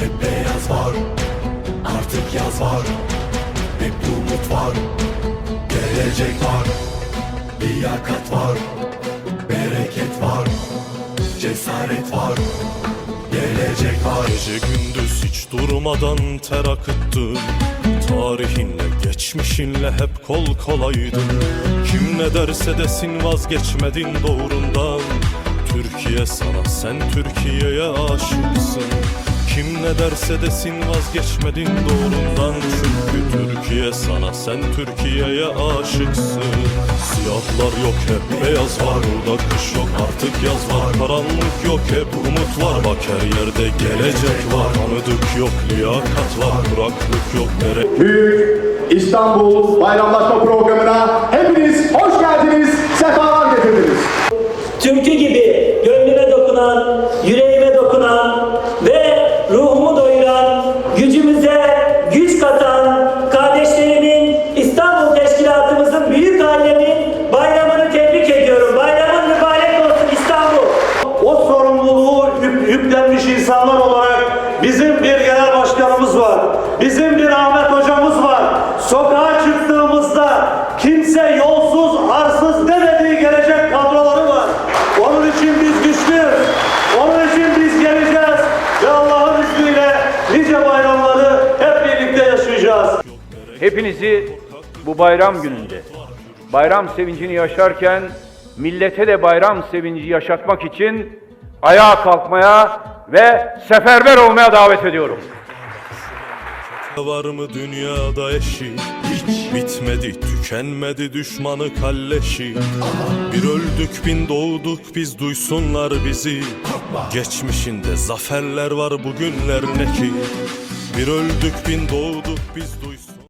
Hep beyaz var Artık yaz var. Hep umut var Gelecek var. Liyakat var Bereket var. Cesaret var Gelecek var. Gece gündüz hiç durmadan ter akıttın Tarihinle geçmişinle hep kol kolaydın Kim ne derse desin vazgeçmedin doğrundan. Türkiye sana sen Türkiye'ye aşıksın ne derse desin vazgeçmedin doğrundan. Çünkü Türkiye sana sen Türkiye'ye aşıksın. Siyahlar yok hep beyaz var Burada kış yok artık yaz var. Karanlık yok hep umut var Bak her yerde gelecek var. Tanıdık yok liyakat var Kuraklık yok bereket Büyük İstanbul Bayramlaşma Programı'na hepiniz hoş geldiniz, katan kardeşlerimin İstanbul Teşkilatımızın büyük ailemin bayramını tebrik ediyorum. Bayramın mübarek olsun İstanbul. o sorumluluğu yük- yüklenmiş insanlar olarak bizim bir genel başkanımız var. Bizim bir Ahmet hocamız var. Sokağa çıktığımızda kimse yolsuz, yaşayacağız. Hepinizi bu bayram gününde bayram sevincini yaşarken millete de bayram sevinci yaşatmak için ayağa kalkmaya ve seferber olmaya davet ediyorum. Var mı dünyada eşi Hiç bitmedi tükenmedi düşmanı kalleşi Bir öldük bin doğduk biz duysunlar bizi Geçmişinde zaferler var bugünler ne ki Bir öldük bin doğduk biz duysunlar